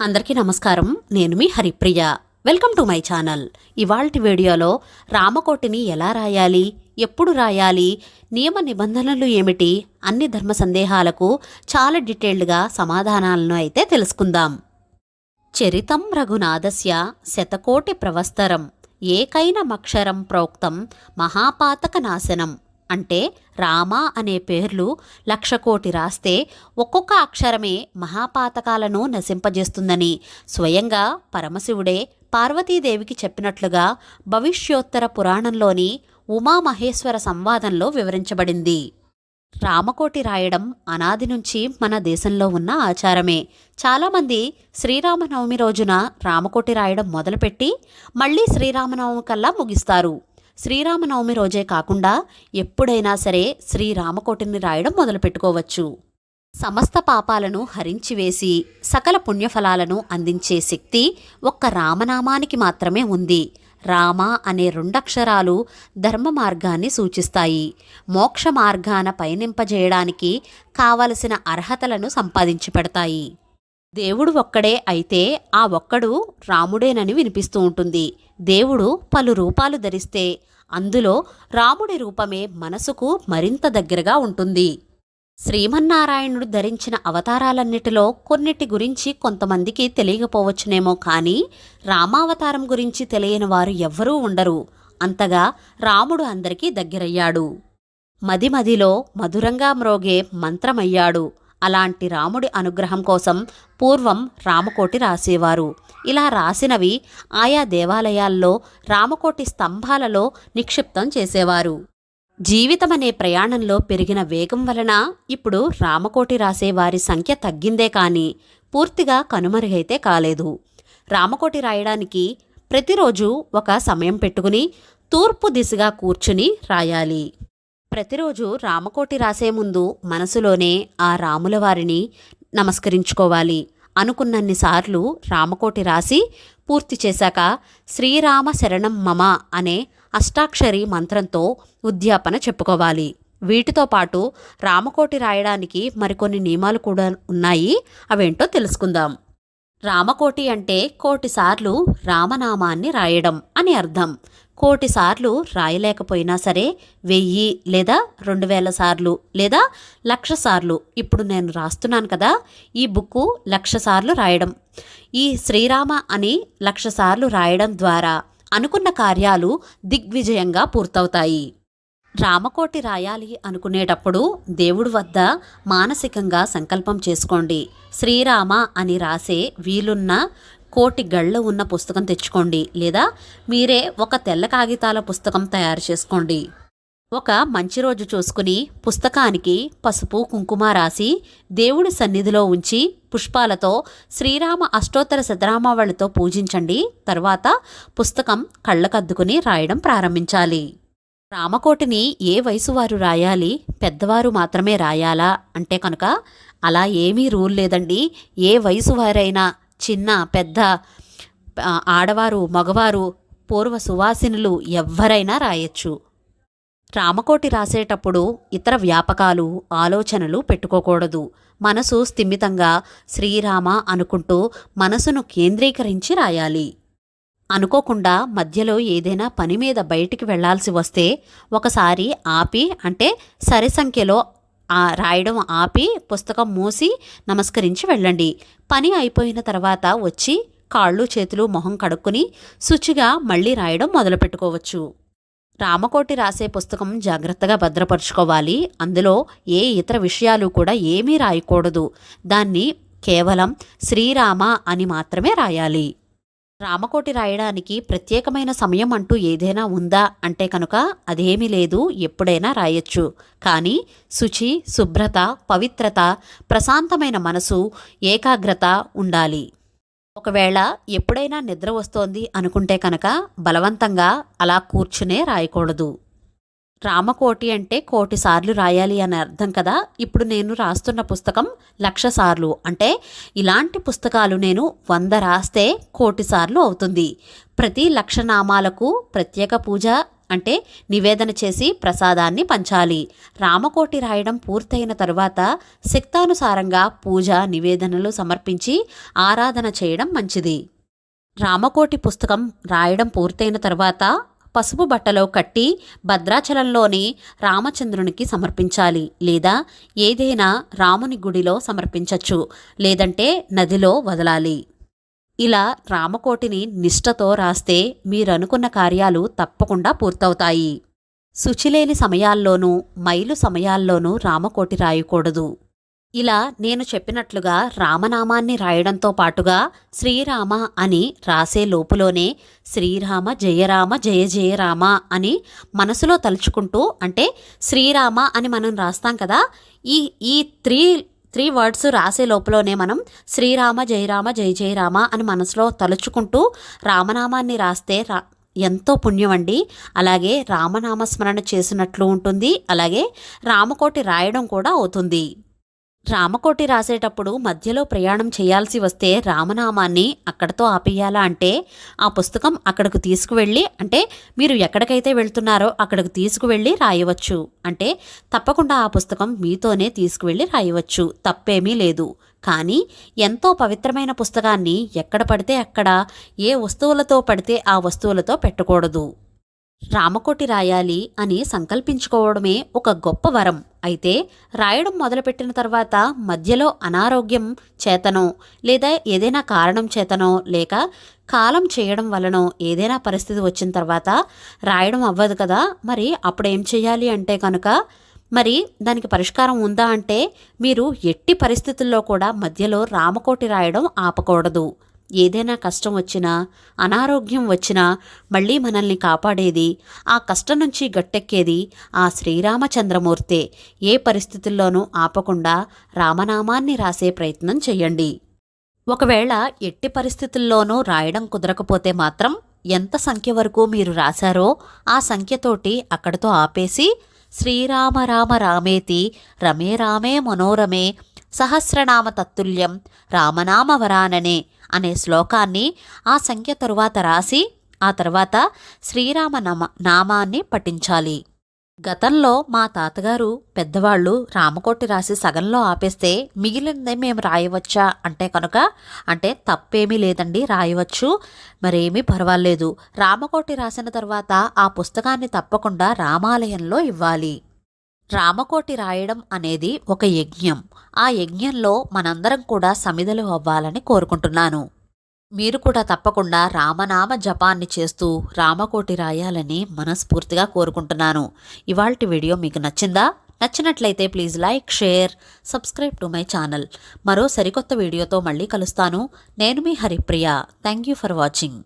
అందరికీ నమస్కారం. నేను మీ Haripriya. Welcome to my channel. ఇవాల్టి వీడియోలో రామకోటిని ఎలా రాయాలి? ఎప్పుడు రాయాలి? నియమ నిబంధనలు ఏమిటి? అన్ని ధర్మ సందేహాలకు చాలా డీటెయిల్డ్గా సమాధానాలను అయితే తెలుసుకుందాం. చరితం రఘునాథస్య శతకోటి ప్రవస్తరం. ఏకైనమక్షరం ప్రోక్తం మహాపాతక నాశనం అంటే రామ అనే పేర్లు లక్ష కోటి రాస్తే ఒక్కొక్క అక్షరమే మహాపాతకాలను నశింపజేస్తుందని స్వయంగా పరమశివుడే పార్వతీదేవికి చెప్పినట్లుగా భవిష్యోత్తర పురాణంలోని ఉమామహేశ్వర సంవాదంలో వివరించబడింది. రామకోటి రాయడం అనాది నుంచి మన దేశంలో ఉన్న ఆచారమే. చాలామంది శ్రీరామనవమి రోజున రామకోటి రాయడం మొదలుపెట్టి మళ్ళీ శ్రీరామనవమి కల్లా ముగిస్తారు. శ్రీరామనవమి రోజే కాకుండా ఎప్పుడైనా సరే శ్రీరామకోటిని రాయడం మొదలుపెట్టుకోవచ్చు. సమస్త పాపాలను హరించివేసి సకల పుణ్యఫలాలను అందించే శక్తి ఒక్క రామనామానికి మాత్రమే ఉంది. రామ అనే రెండక్షరాలు ధర్మ మార్గాన్ని సూచిస్తాయి. మోక్ష మార్గాన పయనింపజేయడానికి కావలసిన అర్హతలను సంపాదించి పెడతాయి. దేవుడు ఒక్కడే అయితే ఆ ఒక్కడు రాముడేనని వినిపిస్తూ ఉంటుంది. దేవుడు పలు రూపాలు ధరిస్తే అందులో రాముడి రూపమే మనసుకు మరింత దగ్గరగా ఉంటుంది. శ్రీమన్నారాయణుడు ధరించిన అవతారాలన్నిటిలో కొన్నిటి గురించి కొంతమందికి తెలియకపోవచ్చునేమో కానీ రామావతారం గురించి తెలియని వారు ఎవ్వరూ ఉండరు. అంతగా రాముడు అందరికీ దగ్గరయ్యాడు. మది మదిలో మధురంగా మ్రోగే మంత్రమయ్యాడు. అలాంటి రాముడి అనుగ్రహం కోసం పూర్వం రామకోటి రాసేవారు. ఇలా రాసినవి ఆయా దేవాలయాల్లో రామకోటి స్తంభాలలో నిక్షిప్తం చేసేవారు. జీవితమనే ప్రయాణంలో పెరిగిన వేగం వలన ఇప్పుడు రామకోటి రాసే వారి సంఖ్య తగ్గిందే కానీ పూర్తిగా కనుమరుగైతే కాలేదు. రామకోటి రాయడానికి ప్రతిరోజు ఒక సమయం పెట్టుకుని తూర్పు దిశగా కూర్చుని రాయాలి. ప్రతిరోజు రామకోటి రాసే ముందు మనసులోనే ఆ రాముల వారిని నమస్కరించుకోవాలి అనుకున్నన్నిసార్లు రామకోటి రాసి పూర్తి చేశాక శ్రీరామ శరణం మమ అనే అష్టాక్షరి మంత్రంతో ఉద్యాపన చెప్పుకోవాలి. వీటితో పాటు రామకోటి రాయడానికి మరికొన్ని నియమాలు కూడా ఉన్నాయి. అవేంటో తెలుసుకుందాం. రామకోటి అంటే కోటిసార్లు రామనామాన్ని రాయడం అని అర్థం. కోటిసార్లు రాయలేకపోయినా సరే వెయ్యి లేదా రెండు వేల సార్లు లేదా లక్ష సార్లు. ఇప్పుడు నేను రాస్తున్నాను కదా ఈ బుక్కు లక్ష సార్లు రాయడం. ఈ శ్రీరామ అని లక్ష సార్లు రాయడం ద్వారా అనుకున్న కార్యాలు దిగ్విజయంగా పూర్తవుతాయి. రామకోటి రాయాలి అనుకునేటప్పుడు దేవుడి వద్ద మానసికంగా సంకల్పం చేసుకోండి. శ్రీరామ అని రాసే వీలున్న కోటి గళ్ళు ఉన్న పుస్తకం తెచ్చుకోండి లేదా మీరే ఒక తెల్ల కాగితాల పుస్తకం తయారు చేసుకోండి. ఒక మంచి రోజు చూసుకుని పుస్తకానికి పసుపు కుంకుమ రాసి దేవుడి సన్నిధిలో ఉంచి పుష్పాలతో శ్రీరామ అష్టోత్తర శతరామావళితో పూజించండి. తర్వాత పుస్తకం కళ్ళకద్దుకుని రాయడం ప్రారంభించాలి. రామకోటిని ఏ వయసు వారు రాయాలి? పెద్దవారు మాత్రమే రాయాలా? అంటే కనుక అలా ఏమీ రూల్ లేదండి. ఏ వయసు వారైనా చిన్న పెద్ద ఆడవారు మగవారు పూర్వ సువాసినులు ఎవ్వరైనా రాయొచ్చు. రామకోటి రాసేటప్పుడు ఇతర వ్యాపకాలు ఆలోచనలు పెట్టుకోకూడదు. మనసు స్థిమితంగా శ్రీరామ అనుకుంటూ మనసును కేంద్రీకరించి రాయాలి. అనుకోకుండా మధ్యలో ఏదైనా పని మీద బయటికి వెళ్ళాల్సి వస్తే ఒకసారి ఆపి అంటే సరి సంఖ్యలో రాయడం ఆపి పుస్తకం మూసి నమస్కరించి వెళ్ళండి. పని అయిపోయిన తర్వాత వచ్చి కాళ్ళు చేతులు మొహం కడుక్కుని శుచిగా మళ్ళీ రాయడం మొదలుపెట్టుకోవచ్చు రామకోటి రాసే పుస్తకం జాగ్రత్తగా భద్రపరుచుకోవాలి. అందులో ఏ ఇతర విషయాలు కూడా ఏమీ రాయకూడదు. దాన్ని కేవలం శ్రీరామ అని మాత్రమే రాయాలి. రామకోటి రాయడానికి ప్రత్యేకమైన సమయం అంటూ ఏదైనా ఉందా అంటే కనుక అదేమీ లేదు ఎప్పుడైనా రాయొచ్చు. కానీ శుచి శుభ్రత పవిత్రత ప్రశాంతమైన మనసు ఏకాగ్రత ఉండాలి. ఒకవేళ ఎప్పుడైనా నిద్ర వస్తోంది అనుకుంటే కనుక బలవంతంగా అలా కూర్చునే రాయకూడదు. రామకోటి అంటే కోటి సార్లు రాయాలి అని అర్థం కదా? ఇప్పుడు నేను రాస్తున్న పుస్తకం లక్ష సార్లు. అంటే ఇలాంటి పుస్తకాలు నేను వంద రాస్తే కోటి సార్లు అవుతుంది. ప్రతి లక్ష నామాలకు ప్రత్యేక పూజ అంటే నివేదన చేసి ప్రసాదాన్ని పంచాలి. రామకోటి రాయడం పూర్తయిన తరువాత శక్తానుసారంగా పూజ నివేదనలు సమర్పించి ఆరాధన చేయడం మంచిది. రామకోటి పుస్తకం రాయడం పూర్తయిన తర్వాత పసుపు బట్టలో కట్టి భద్రాచలంలోని రామచంద్రునికి సమర్పించాలి. లేదా ఏదైనా రాముని గుడిలో సమర్పించవచ్చు లేదంటే నదిలో వదలాలి. ఇలా రామకోటిని నిష్ఠతో రాస్తే మీరనుకున్న కార్యాలు తప్పకుండా పూర్తవుతాయి. శుచిలేని సమయాల్లోనూ మైలు సమయాల్లోనూ రామకోటి రాయకూడదు. ఇలా నేను చెప్పినట్లుగా రామనామాన్ని రాయడంతో పాటుగా శ్రీరామ అని రాసే లోపులోనే శ్రీరామ జయరామ జయ జయరామ అని మనసులో తలుచుకుంటూ అంటే శ్రీరామ అని మనం రాస్తాం కదా ఈ ఈ త్రీ త్రీ వర్డ్స్ రాసే లోపలనే మనం శ్రీరామ జయరామ జయ జయరామ అని మనసులో తలుచుకుంటూ రామనామాన్ని రాస్తే రా ఎంతో పుణ్యం అండి అలాగే రామనామస్మరణ చేసినట్లు ఉంటుంది. అలాగే రామకోటి రాయడం కూడా అవుతుంది. రామకోటి రాసేటప్పుడు మధ్యలో ప్రయాణం చేయాల్సి వస్తే రామనామాన్ని అక్కడతో ఆపేయాలా అంటే ఆ పుస్తకం అక్కడకు తీసుకువెళ్ళి అంటే మీరు ఎక్కడికైతే వెళ్తున్నారో అక్కడికి తీసుకువెళ్ళి రాయవచ్చు. అంటే తప్పకుండా ఆ పుస్తకం మీతోనే తీసుకువెళ్ళి రాయవచ్చు. తప్పేమీ లేదు. కానీ ఎంతో పవిత్రమైన పుస్తకాన్ని ఎక్కడ పడితే అక్కడ ఏ వస్తువులతో పడితే ఆ వస్తువులతో పెట్టకూడదు. రామకోటి రాయాలి అని సంకల్పించుకోవడమే ఒక గొప్ప వరం. అయితే రాయడం మొదలుపెట్టిన తర్వాత మధ్యలో అనారోగ్యం చేతనో లేదా ఏదైనా కారణం చేతనో లేక కాలం చేయడం వలనో ఏదైనా పరిస్థితి వచ్చిన తర్వాత రాయడం అవ్వదు కదా మరి అప్పుడు ఏం చేయాలి అంటే కనుక మరి దానికి పరిష్కారం ఉందా అంటే మీరు ఎట్టి పరిస్థితుల్లో కూడా మధ్యలో రామకోటి రాయడం ఆపకూడదు. ఏదైనా కష్టం వచ్చినా అనారోగ్యం వచ్చినా మళ్ళీ మనల్ని కాపాడేది ఆ కష్టం నుంచి గట్టెక్కేది ఆ శ్రీరామచంద్రమూర్తే. ఏ పరిస్థితుల్లోనూ ఆపకుండా రామనామాన్ని రాసే ప్రయత్నం చేయండి. ఒకవేళ ఎట్టి పరిస్థితుల్లోనూ రాయడం కుదరకపోతే మాత్రం ఎంత సంఖ్య వరకు మీరు రాశారో ఆ సంఖ్యతోటి అక్కడితో ఆపేసి శ్రీరామ రామ రామేతి రమే రామే మనోరమే సహస్రనామ తత్తుల్యం రామనామ వరాననే అనే శ్లోకాన్ని ఆ సంఖ్య తరువాత రాసి ఆ తర్వాత శ్రీరామ నామ నామాన్ని పఠించాలి. గతంలో మా తాతగారు పెద్దవాళ్ళు రామకోటి రాసి సగంలో ఆపేస్తే మిగిలిందే మేము రాయవచ్చా అంటే కనుక అంటే తప్పేమీ లేదండి రాయవచ్చు. మరేమీ పర్వాలేదు. రామకోటి రాసిన తర్వాత ఆ పుస్తకాన్ని తప్పకుండా రామాలయంలో ఇవ్వాలి. రామకోటి రాయడం అనేది ఒక యజ్ఞం. ఆ యజ్ఞంలో మనందరం కూడా సమిధలు అవ్వాలని కోరుకుంటున్నాను. మీరు కూడా తప్పకుండా రామనామ జపాన్ని చేస్తూ రామకోటి రాయాలని మనస్ఫూర్తిగా కోరుకుంటున్నాను. ఇవాల్టి వీడియో మీకు నచ్చిందా? నచ్చినట్లయితే please like share subscribe to my channel. మరో సరికొత్త వీడియోతో మళ్ళీ కలుస్తాను. నేను మీ Haripriya. Thank you for watching.